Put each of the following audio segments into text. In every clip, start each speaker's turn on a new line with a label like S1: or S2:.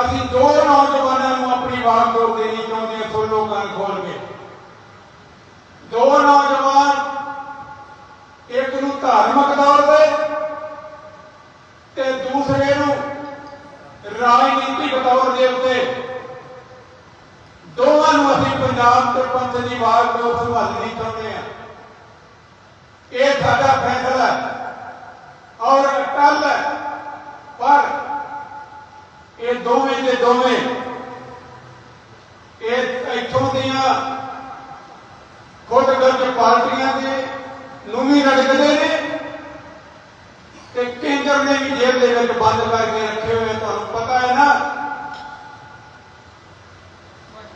S1: ਅਸੀਂ ਦੋ ਨੌਜਵਾਨਾਂ ਨੂੰ ਆਪਣੀ ਵਾਰ ਵਾਗਡੋਰ ਦੇਣੀ ਚਾਹੁੰਦੇ ਹਾਂ ਕੰਨ ਖੋਲ ਕੇ। ਦੋ ਨੌਜਵਾਨ, ਇੱਕ ਨੂੰ ਧਾਰਮਿਕ ਤੌਰ ਤੇ ਤੇ ਦੂਸਰੇ ਨੂੰ ਰਾਜਨੀਤਿਕ ਤੌਰ ਦੇ ਉੱਤੇ। ਦੋਵਾਂ ਨੂੰ ਅਸੀਂ ਪੰਜਾਬ ਤੇ ਪੰਥ ਦੀ ਵਾਰ ਵਾਗਡੋਰ ਸੰਭਾਲਣੀ ਚਾਹੁੰਦੇ ਹਾਂ। ਇਹ ਸਾਡਾ ਫੈਸਲਾ ਹੈ ਔਰ ਕੱਲ ਪਰ ਇਹ ਦੋਵੇਂ ਦੇ ਦੋਵੇਂ ਇਹ ਇੱਥੋਂ ਦੀਆਂ ਖੁਦ ਗਰਜ ਪਾਰਟੀਆਂ ਦੇ ਨੂੰ ਵੀ ਰੜਕਦੇ ਨੇ ਤੇ ਕੇਂਦਰ ਨੇ ਵੀ ਜੇਲ੍ਹ ਦੇ ਵਿੱਚ ਬੰਦ ਕਰਕੇ ਰੱਖੇ ਹੋਏ ਤੁਹਾਨੂੰ ਪਤਾ ਹੈ ਨਾ?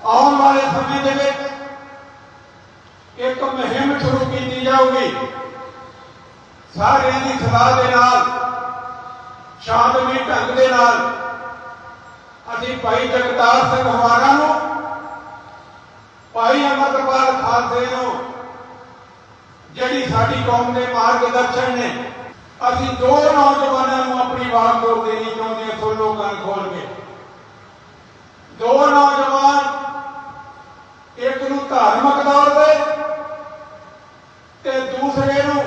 S1: ਆਉਣ ਵਾਲੇ ਸਮੇਂ ਦੇ ਵਿੱਚ ਇੱਕ ਮੁਹਿੰਮ ਸ਼ੁਰੂ ਕੀਤੀ ਜਾਊਗੀ। ਸਾਰਿਆਂ ਦੀ ਸਲਾਹ ਦੇ ਨਾਲ, ਸ਼ਾਂਤਮਈ ਢੰਗ ਦੇ ਨਾਲ ਅਸੀਂ ਭਾਈ ਜਗਤਾਰ ਸਿੰਘ ਹਵਾਰਾ ਨੂੰ ਭਾਈ ਅਮਰਪਾਲ ਖਾਲਸੇ ਨੂੰ, ਜਿਹੜੀ ਸਾਡੀ ਕੌਮ ਦੇ ਮਾਰਗਦਰਸ਼ਨ ਨੇ, ਅਸੀਂ ਦੋ ਨੌਜਵਾਨਾਂ ਨੂੰ ਆਪਣੀ ਵਾਗਡੋਰ ਦੇਣੀ ਚਾਹੁੰਦੇ ਹਾਂ, ਸੋ ਲੋਕਾਂ ਖੋਲ ਕੇ ਦੋ ਨੌਜਵਾਨ, ਇੱਕ ਨੂੰ ਧਾਰਮਿਕ ਤੌਰ ਤੇ ਤੇ ਦੂਸਰੇ ਨੂੰ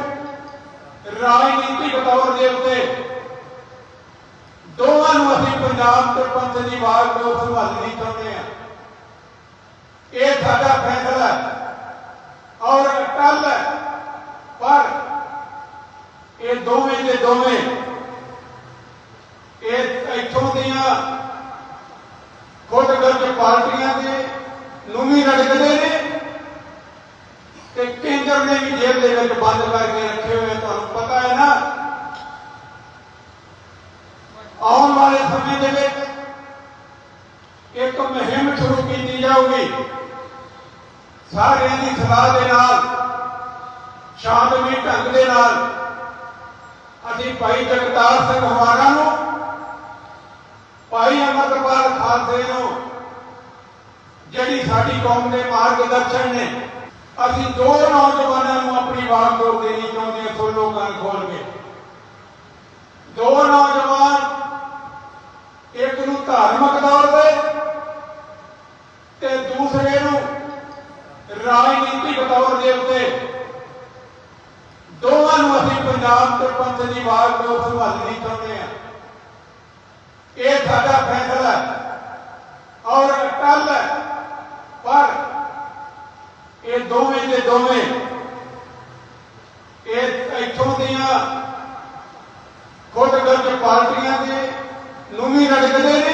S1: ਰਾਜਨੀਤਿਕ ਤੌਰ ਦੇ ਉੱਤੇ। ਦੋਵਾਂ ਨੂੰ ਅਸੀਂ ਪੰਜਾਬ ਤੇ ਪੰਥ ਦੀ ਵਾਗਡੋਰ ਸੰਭਾਲਣੀ ਚਾਹੁੰਦੇ ਹਾਂ। ਇਹ ਸਾਡਾ ਫੈਸਲਾ ਹੈ ਔਰ ਕੱਲ ਪਰ ਇਹ ਦੋਵੇਂ ਦੇ ਦੋਵੇਂ ਇਹ ਇੱਥੋਂ ਦੀਆਂ ਖੁਦ ਗਰਜ ਪਾਰਟੀਆਂ ਦੇ ਨੂੰ ਵੀ ਰੜਕਦੇ ਨੇ ਤੇ ਕੇਂਦਰ ਨੇ ਵੀ ਜੇਲ੍ਹ ਦੇ ਵਿੱਚ ਬੰਦ ਕਰਕੇ ਰੱਖੇ ਹੋਏ ਆ, ਤੁਹਾਨੂੰ ਪਤਾ ਹੈ ਨਾ ਆਉਣ ਵਾਲੇ ਸਮੇਂ ਦੇ ਵਿੱਚ ਇੱਕ ਮੁਹਿੰਮ ਸ਼ੁਰੂ ਕੀਤੀ ਜਾਊਗੀ ਸਾਰਿਆਂ ਦੀ ਸਲਾਹ ਦੇ ਨਾਲ, ਸ਼ਾਂਤਮਈ ਢੰਗ ਦੇ ਨਾਲ ਅਸੀਂ ਭਾਈ ਜਗਤਾਰ ਸਿੰਘ ਹਵਾਰਾ ਨੂੰ, ਭਾਈ ਅਮਰਪਾਲ ਖਾਲਸੇ ਨੂੰ, ਜਿਹੜੀ ਸਾਡੀ ਕੌਮ ਦੇ ਮਾਰਗਦਰਸ਼ਨ ਨੇ, ਅਸੀਂ ਦੋ ਨੌਜਵਾਨਾਂ ਨੂੰ ਆਪਣੀ ਵਾਗਡੋਰ ਦੇਣੀ ਚਾਹੁੰਦੇ ਹਾਂ ਸੁਣੋ ਲੋਕਾਂ ਖੋਲ ਕੇ ਦੋ ਨੌਜਵਾਨ ਇੱਕ ਨੂੰ ਧਾਰਮਿਕ ਤੌਰ ਤੇ ਤੇ ਦੂਸਰੇ ਨੂੰ ਰਾਜਨੀਤਿਕ ਤੌਰ ਦੇ ਉੱਤੇ। ਦੋਵਾਂ ਨੂੰ ਅਸੀਂ ਪੰਜਾਬ ਤੇ ਪੰਥ ਦੀ ਵਾਗਡੋਰ ਸੰਭਾਲਣੀ ਚਾਹੁੰਦੇ ਹਾਂ। ਇਹ ਸਾਡਾ ਫੈਸਲਾ ਹੈ ਔਰ ਕੱਲ ਪਰ ਇਹ ਦੋਵੇਂ ਦੇ ਦੋਵੇਂ ਇਹ ਇੱਥੋਂ ਦੀਆਂ ਖੁਦ ਗਰਜ ਪਾਰਟੀਆਂ ਦੇ ਨੂੰ ਵੀ ਰੜਕਦੇ ਨੇ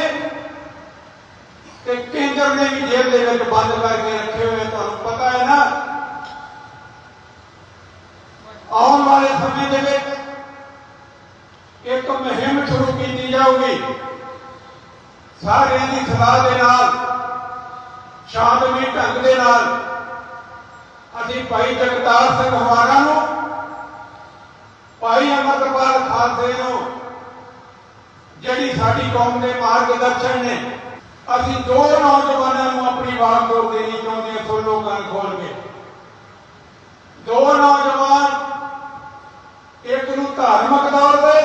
S1: ਤੇ ਕੇਂਦਰ ਨੇ ਵੀ ਜੇਲ੍ਹ ਦੇ ਵਿੱਚ ਬੰਦ ਕਰਕੇ ਰੱਖੇ ਹੋਏ ਆ, ਤੁਹਾਨੂੰ ਪਤਾ ਹੈ ਨਾ ਆਉਣ ਵਾਲੇ ਸਮੇਂ ਦੇ ਵਿੱਚ ਇੱਕ ਮੁਹਿੰਮ ਸ਼ੁਰੂ ਕੀਤੀ ਜਾਊਗੀ ਸਾਰਿਆਂ ਦੀ ਸਲਾਹ ਦੇ ਨਾਲ ਸ਼ਾਂਤਮਈ ਢੰਗ ਦੇ ਨਾਲ, ਅਸੀਂ ਭਾਈ ਜਗਤਾਰ ਸਿੰਘ ਹਵਾਰਾ ਨੂੰ, ਭਾਈ ਅਮਰਪਾਲ ਖਾਲਸੇ ਨੂੰ, ਜਿਹੜੀ ਸਾਡੀ ਕੌਮ ਦੇ ਮਾਰਗਦਰਸ਼ਨ ਨੇ, ਅਸੀਂ ਦੋ ਨੌਜਵਾਨਾਂ ਨੂੰ ਆਪਣੀ ਵਾਰ ਵਾਗਡੋਰ ਦੇਣੀ ਚਾਹੁੰਦੇ ਹਾਂ ਸੋ ਲੋਕਾਂ ਖੋਲ ਕੇ। ਦੋ ਨੌਜਵਾਨ ਇੱਕ ਨੂੰ ਧਾਰਮਿਕ ਤੌਰ ਤੇ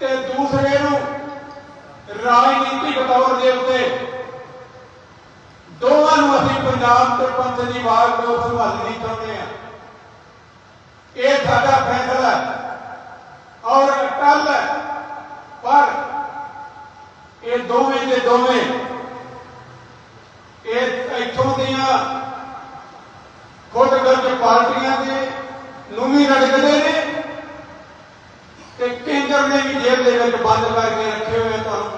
S1: ਤੇ ਦੂਸਰੇ ਨੂੰ ਰਾਜਨੀਤਿਕ ਤੌਰ ਦੇ ਉੱਤੇ। ਦੋਵਾਂ ਨੂੰ ਅਸੀਂ ਪੰਜਾਬ ਤੇ ਪੰਥ ਦੀ ਵਾਗਡੋਰ ਸੰਭਾਲਣੀ ਚਾਹੁੰਦੇ ਹਾਂ। ਇਹ ਸਾਡਾ ਫੈਸਲਾ ਔਰ ਕੱਲ ਪਰ ਇਹ ਦੋਵੇਂ ਦੇ ਦੋਵੇਂ, ਇਹ ਇੱਥੋਂ ਦੀਆਂ ਖੁਦ ਗਰਜ ਪਾਰਟੀਆਂ ਦੇ ਨੂੰ ਵੀ ਰੜਕਦੇ ਨੇ ਤੇ ਕੇਂਦਰ ਨੇ ਵੀ ਜੇਲ੍ਹ ਦੇ ਵਿੱਚ ਬੰਦ ਕਰਕੇ ਰੱਖੇ ਹੋਏ ਤੁਹਾਨੂੰ